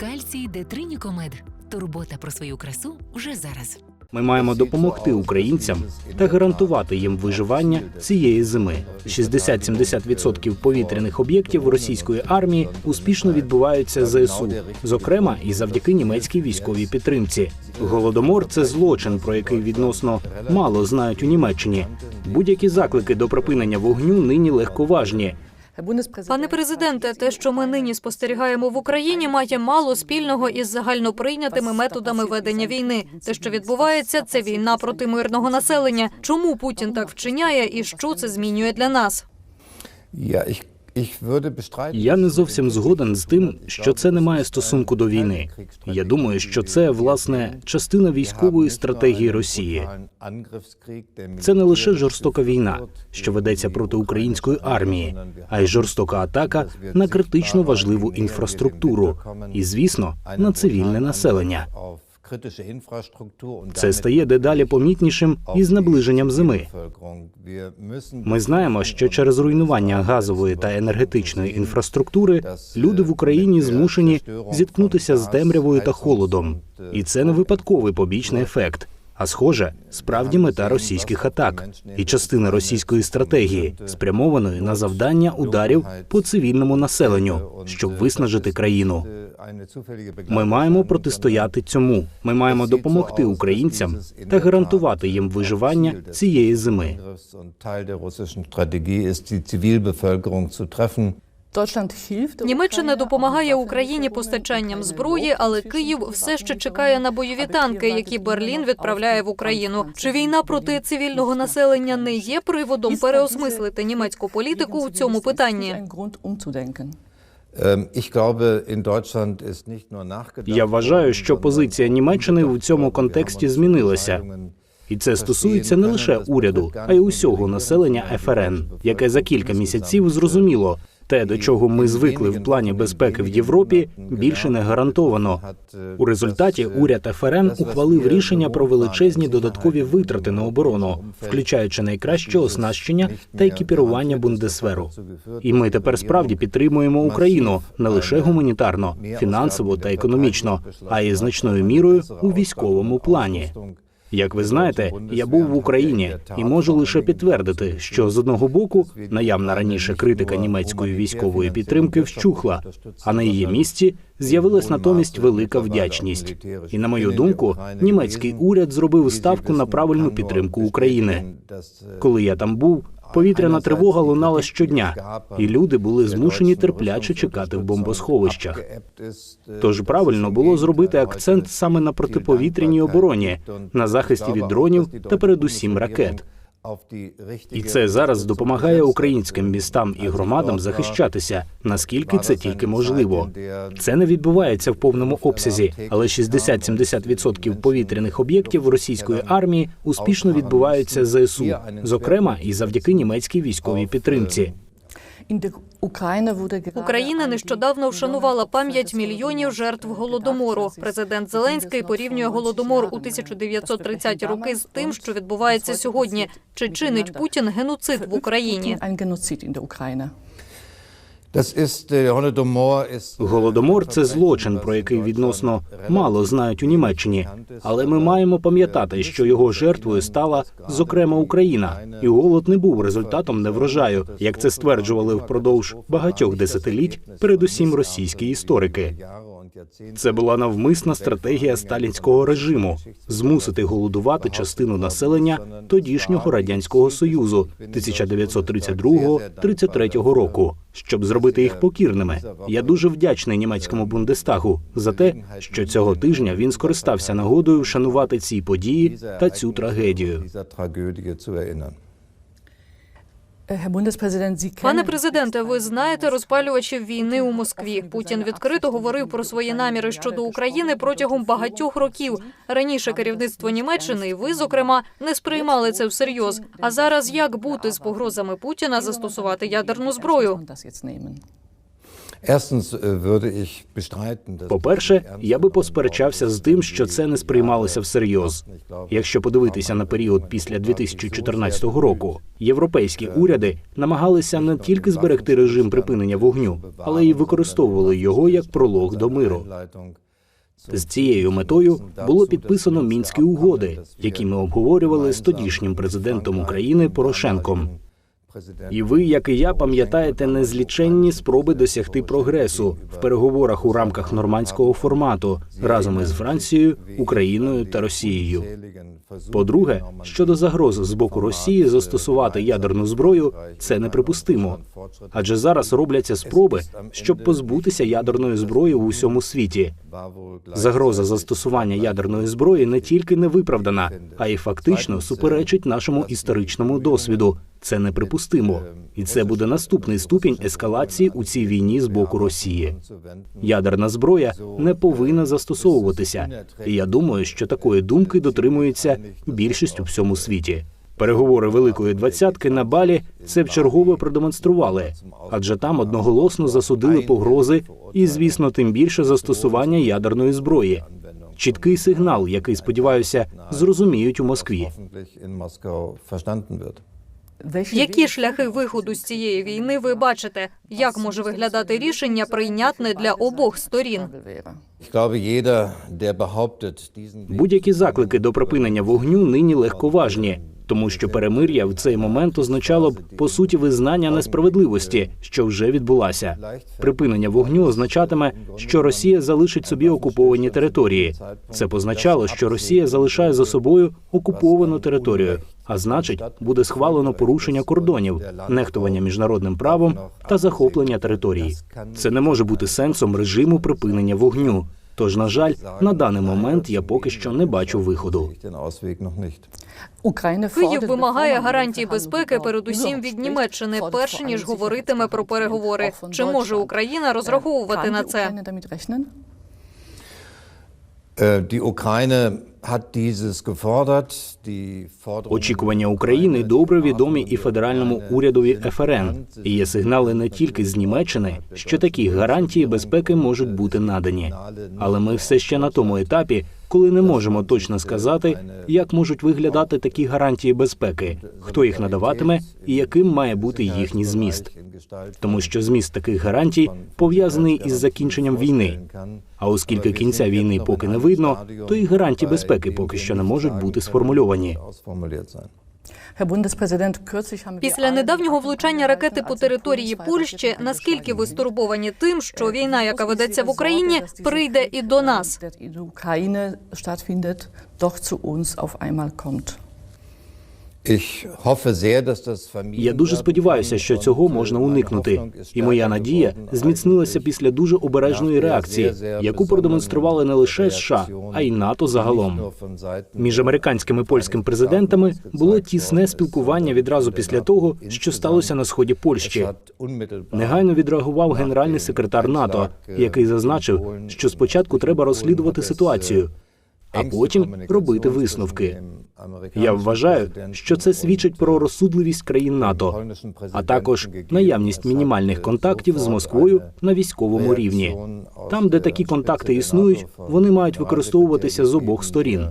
Кальцій Детринікомед. Турбота про свою красу вже зараз. Ми маємо допомогти українцям та гарантувати їм виживання цієї зими. 60-70% повітряних об'єктів російської армії успішно відбуваються ЗСУ, зокрема і завдяки німецькій військовій підтримці. Голодомор це злочин, про який відносно мало знають у Німеччині. Будь-які заклики до припинення вогню нині легковажні. Пане президенте, те, що ми нині спостерігаємо в Україні, має мало спільного із загальноприйнятими методами ведення війни. Те, що відбувається, це війна проти мирного населення. Чому Путін так вчиняє і що це змінює для нас? Ja, Я не зовсім згоден з тим, що це не має стосунку до війни. Я думаю, що це власне частина військової стратегії Росії. Це не лише жорстока війна, що ведеться проти української армії, а й жорстока атака на критично важливу інфраструктуру і, звісно, на цивільне населення. Це стає дедалі помітнішим із наближенням зими. Ми знаємо, що через руйнування газової та енергетичної інфраструктури люди в Україні змушені зіткнутися з темрявою та холодом, і це не випадковий побічний ефект. А схоже, справді мета російських атак і частина російської стратегії, спрямованої на завдання ударів по цивільному населенню, щоб виснажити країну. Ми маємо протистояти цьому. Ми маємо допомогти українцям та гарантувати їм виживання цієї зими. Німеччина допомагає Україні постачанням зброї, але Київ все ще чекає на бойові танки, які Берлін відправляє в Україну. Чи війна проти цивільного населення не є приводом переосмислити німецьку політику у цьому питанні? Nachgedacht. Я вважаю, що позиція Німеччини в цьому контексті змінилася. І це стосується не лише уряду, а й усього населення ФРН, яке за кілька місяців зрозуміло, те, до чого ми звикли в плані безпеки в Європі, більше не гарантовано. У результаті уряд ФРН ухвалив рішення про величезні додаткові витрати на оборону, включаючи найкраще оснащення та екіпірування Бундесверу. І ми тепер справді підтримуємо Україну не лише гуманітарно, фінансово та економічно, а й значною мірою у військовому плані. Як ви знаєте, я був в Україні і можу лише підтвердити, що з одного боку наявна раніше критика німецької військової підтримки вщухла, а на її місці з'явилась натомість велика вдячність. І на мою думку, німецький уряд зробив ставку на правильну підтримку України. Коли я там був, повітряна тривога лунала щодня, і люди були змушені терпляче чекати в бомбосховищах. Тож правильно було зробити акцент саме на протиповітряній обороні, на захисті від дронів та передусім ракет. І це зараз допомагає українським містам і громадам захищатися, наскільки це тільки можливо. Це не відбувається в повному обсязі, але 60-70% повітряних об'єктів російської армії успішно відбуваються ЗСУ, зокрема і завдяки німецькій військовій підтримці. Україна нещодавно вшанувала пам'ять мільйонів жертв голодомору. Президент Зеленський порівнює голодомор у 1930-ті роки з тим, що відбувається сьогодні. Чи чинить Путін геноцид в Україні? Голодомор це злочин, про який відносно мало знають у Німеччині. Але ми маємо пам'ятати, що його жертвою стала зокрема Україна, і голод не був результатом неврожаю, як це стверджували впродовж багатьох десятиліть, передусім російські історики. Це була навмисна стратегія сталінського режиму змусити голодувати частину населення тодішнього радянського союзу 1932-33 року, щоб зробити їх покірними. Я дуже вдячний німецькому бундестагу за те, що цього тижня він скористався нагодою вшанувати ці події та цю трагедію. Пане президенте, ви знаєте розпалювачів війни у Москві. Путін відкрито говорив про свої наміри щодо України протягом багатьох років. Раніше керівництво Німеччини і ви, зокрема, не сприймали це всерйоз. А зараз як бути з погрозами Путіна застосувати ядерну зброю? По-перше, я би посперечався з тим, що це не сприймалося всерйоз. Якщо подивитися на період після 2014 року, європейські уряди намагалися не тільки зберегти режим припинення вогню, але й використовували його як пролог до миру. З цією метою було підписано мінські угоди, які ми обговорювали з тодішнім президентом України Порошенком. І ви, як і я, пам'ятаєте незліченні спроби досягти прогресу в переговорах у рамках нормандського формату разом із Францією, Україною та Росією. По-друге, щодо загроз з боку Росії застосувати ядерну зброю, це неприпустимо. Адже зараз робляться спроби, щоб позбутися ядерної зброї в усьому світі. Загроза застосування ядерної зброї не тільки не виправдана, а й фактично суперечить нашому історичному досвіду. Це неприпустимо, і це буде наступний ступінь ескалації у цій війні з боку Росії. Ядерна зброя не повинна застосовуватися. І я думаю, що такої думки дотримується більшість у всьому світі. Переговори Великої двадцятки на Балі це вчергове продемонстрували, адже там одноголосно засудили погрози і, звісно, тим більше застосування ядерної зброї. Чіткий сигнал, який сподіваюся, зрозуміють у Москві. Які шляхи виходу з цієї війни ви бачите? Як може виглядати рішення прийнятне для обох сторін? Будь-які заклики до припинення вогню нині легковажні, тому що перемир'я в цей момент означало б по суті визнання несправедливості, що вже відбулася. Припинення вогню означатиме, що Росія залишить собі окуповані території. Це позначало, що Росія залишає за собою окуповану територію, а значить, буде схвалено порушення кордонів, нехтування міжнародним правом та захоплення територій. Це не може бути сенсом режиму припинення вогню. Тож, на жаль, на даний момент я поки що не бачу виходу. Київ вимагає гарантій безпеки, передусім від Німеччини, перш ніж говоритиме про переговори. Чи може Україна розраховувати на це? Ukraine Очікування України добре відомі і федеральному урядові ФРН. І є сигнали не тільки з Німеччини, що такі гарантії безпеки можуть бути надані. Але ми все ще на тому етапі, коли не можемо точно сказати, як можуть виглядати такі гарантії безпеки, хто їх надаватиме і яким має бути їхній зміст. Тому що зміст таких гарантій пов'язаний із закінченням війни. А оскільки кінця війни поки не видно, то і гарантії безпеки поки що не можуть бути сформульовані. Після недавнього влучання ракети по території Польщі, наскільки ви стурбовані тим, що війна, яка ведеться в Україні, прийде і до нас? Я дуже сподіваюся, що цього можна уникнути. І моя надія зміцнилася після дуже обережної реакції, яку продемонстрували не лише США, а й НАТО загалом. Між американським і польським президентами було тісне спілкування відразу після того, що сталося на сході Польщі. Негайно відреагував генеральний секретар НАТО, який зазначив, що спочатку треба розслідувати ситуацію, а потім робити висновки. Я вважаю, що це свідчить про розсудливість країн НАТО, а також наявність мінімальних контактів з Москвою на військовому рівні. Там, де такі контакти існують, вони мають використовуватися з обох сторін.